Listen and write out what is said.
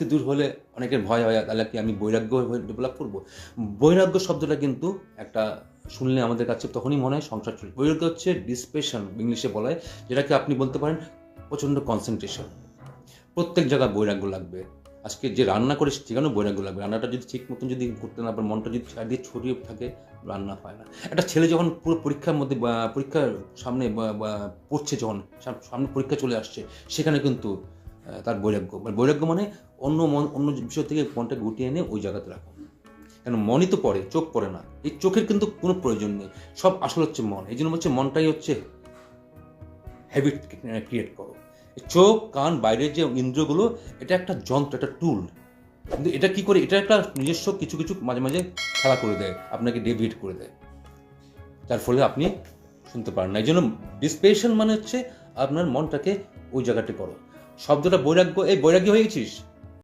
শক্তি দূর হলে অনেকের ভয় হয়, তাহলে কি আমি বৈরাগ্য ডেভেলপ করব? বৈরাগ্য শব্দটা কিন্তু একটা শুনলে আমাদের কাছে তখনই মনে হয় সংসার চলে। বৈরাগ্য হচ্ছে ডিসপেশন, ইংলিশে বলা হয়, যেটাকে আপনি বলতে পারেন প্রচণ্ড কনসেন্ট্রেশন প্রত্যেক জায়গায় বৈরাগ্য লাগবে। আজকে যে রান্না করে সেখানেও বৈরাগ্য লাগবে। রান্নাটা যদি ঠিক মতন যদি করতে না পারে মনটা যদি দিয়ে ছড়িয়ে থাকে, রান্না হয় না। একটা ছেলে যখন পুরো পরীক্ষার মধ্যে পরীক্ষার সামনে পড়ছে যখন, সাম- সামনে পরীক্ষা চলে আসছে, সেখানে কিন্তু তার বৈরাগ্য। মানে বৈরাগ্য মানে অন্য মন, অন্য বিষয় থেকে মনটাকে গুটিয়ে এনে ওই জায়গাতে রাখো। কেন মনই তো পড়ে, চোখ পড়ে না। এই চোখের কিন্তু কোনো প্রয়োজন নেই। সব আসল হচ্ছে মন। এই জন্য হচ্ছে মনটাই হচ্ছে হ্যাবিট ক্রিয়েট করো। চোখ, কান বাইরের যে ইন্দ্রগুলো এটা একটা যন্ত্র একটা টুল কিন্তু এটা কি করে? এটা একটা নিজস্ব কিছু কিছু মাঝে মাঝে খেলা করে দেয়, আপনাকে ডেভিট করে দেয়। যার ফলে আপনি শুনতে পারেন না। এই জন্য ডিসপেশন মানে হচ্ছে আপনার মনটাকে ওই জায়গাটি করো। শব্দটা বৈরাগ্য এই বৈরাগ্য হয়ে গেছিস?